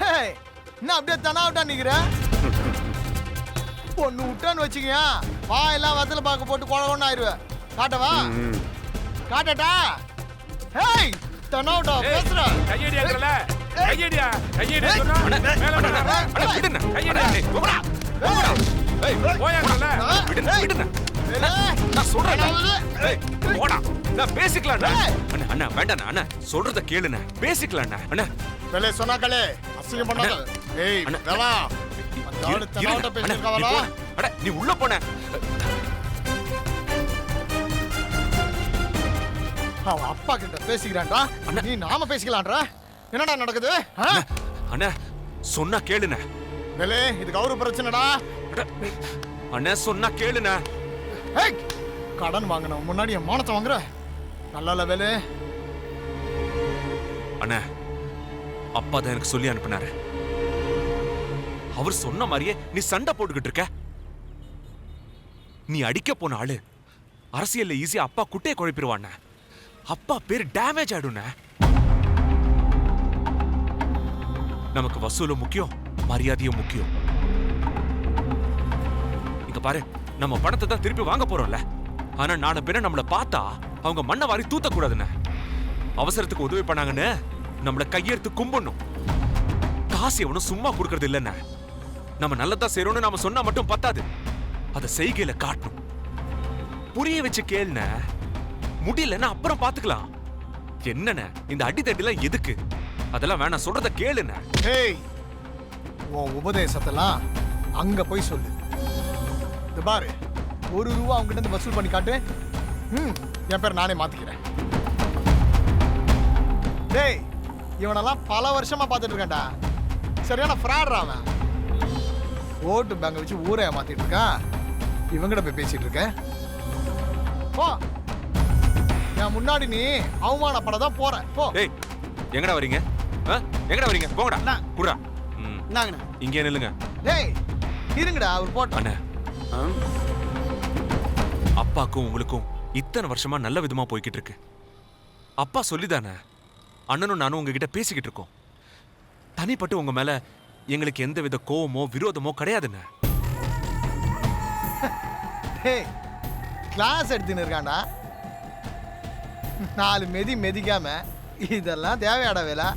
Hey, என்ன அப்படியே தனா விட்டா நிக்கிற பொண்ணு விட்டான்னு வச்சுக்கயா வா எல்லாம் வத்தல பாக்க போட்டு குழ ஒண்ணு ஆயிருவேன் காட்டவா. காட்டட்டா? ஹேய் தனா விட்டா ஏய், பேசுற கையடியாங்கல்ல கையடியா? கையடியா சொன்னா மேல மேல. கையடியா. ஏய், போங்கடா. ஏய், போயாங்கல்ல விடுண்ணா, விடுண்ணா. நான் ஏய், போடா. நான் பேசிக்கலாம்ண்ணா. ஏய். அண்ணா, அண்ணா, வேண்டாண்ணா, அண்ணா. சொல்றத கேளுண்ணா. பேசிக்கலாம்ண்ணா. அண்ணா, வேலை சொன்னாக்களே அசிங்கம் பண்ணாத ஏய். வேலா நீ உள்ள போன அவன் அப்பா கிட்ட பேசிக்கிறான்டா. நீ நாம பேசிக்கலாம்டா என்னடா நடக்குது? அண்ணா சொன்னா கேளுண்ணா வேலே இது கௌரவ பிரச்சனைடா அண்ணா, அண்ணா சொன்னா கேளுண்ணா ஏய் கடன் வாங்கின முன்னாடி என் மானத்தை வாங்குற? நல்லா இல்ல வேலு. அண்ணா அப்பா தான் எனக்கு சொல்லி அனுப்புனாரு. அவர் சொன்ன மாதிரியே நீ சண்டை போட்டுக்கிட்டு இருக்க. நீ அடிக்க போன ஆளு. அரசியல்ல ஈஸியா அப்பா குட்டையை குழப்பிடுவாண்ண அப்பா பேர் டேமேஜ் ஆயிடும்ண்ண நமக்கு வசூலும் முக்கியம் மரியாதையும் முக்கியம். இங்க பாரு. நம்ம பணத்தை தான் திருப்பி வாங்க போறோம்ல. ஆனா நானும் பின்ன நம்மள பார்த்தா அவங்க மண்ணை வாரி தூத்த அவசரத்துக்கு உதவி பண்ணாங்கன்னு நம்மள கையெடுத்து கும்பிடணும். காசு எவனும் சும்மா கொடுக்கறது இல்லைன்னு. நம்ம நல்லதா செய்யறோம்னு நாம சொன்னா மட்டும் பத்தாது. அதை செய்கையில காட்டணும். புரிய வச்சு கேள்ன முடியலன்னா அப்புறம் பாத்துக்கலாம். என்னண்ணே இந்த அடி எதுக்கு? அதெல்லாம் வேணாம் சொல்றத கேளுன உன் உபதேசத்தெல்லாம் அங்க போய் சொல்லு. இது பாரு. ஒரு ரூபா அவங்க கிட்ட இருந்து வசூல் பண்ணி காட்டு. ம் என் பேர் நானே மாத்திக்கிறேன். டேய் இவனெல்லாம் பல வருஷமா பார்த்துட்டு இருக்கேன்டா. சரியான ஃப்ராட்ரா அவன். ஓட்டு பேங்க வச்சு ஊரை ஏமாத்திட்டு இருக்கான். இவங்கிட்ட போய் பேசிட்டு இருக்க போ. என் முன்னாடி நீ அவமானப்பட தான் போற. போ. ஏய் எங்கடா வரீங்க? ஆ? எங்கடா வரீங்க? போங்கடா. அண்ணா. குடுறா. ம், இங்கே நில்லுங்க. டேய் இருங்கடா அவர் போட்டோம் அண்ணா. அப்பாக்கும் உங்களுக்கும் இத்தனை வருஷமா நல்ல விதமா போய்கிட்டு இருக்கு அப்பா சொல்லிதானே? அண்ணனும் நானும் உங்ககிட்ட பேசிக்கிட்டு இருக்கோம் தனிப்பட்டு உங்க மேல எங்களுக்கு எந்த வித கோவமோ விரோதமோ கிடையாதுண்ணே. கிளாஸ் எடுத்துன்னு இருக்காண்டா நாலு மெதி மெதிக்காம இதெல்லாம் தேவையாடா வேலை.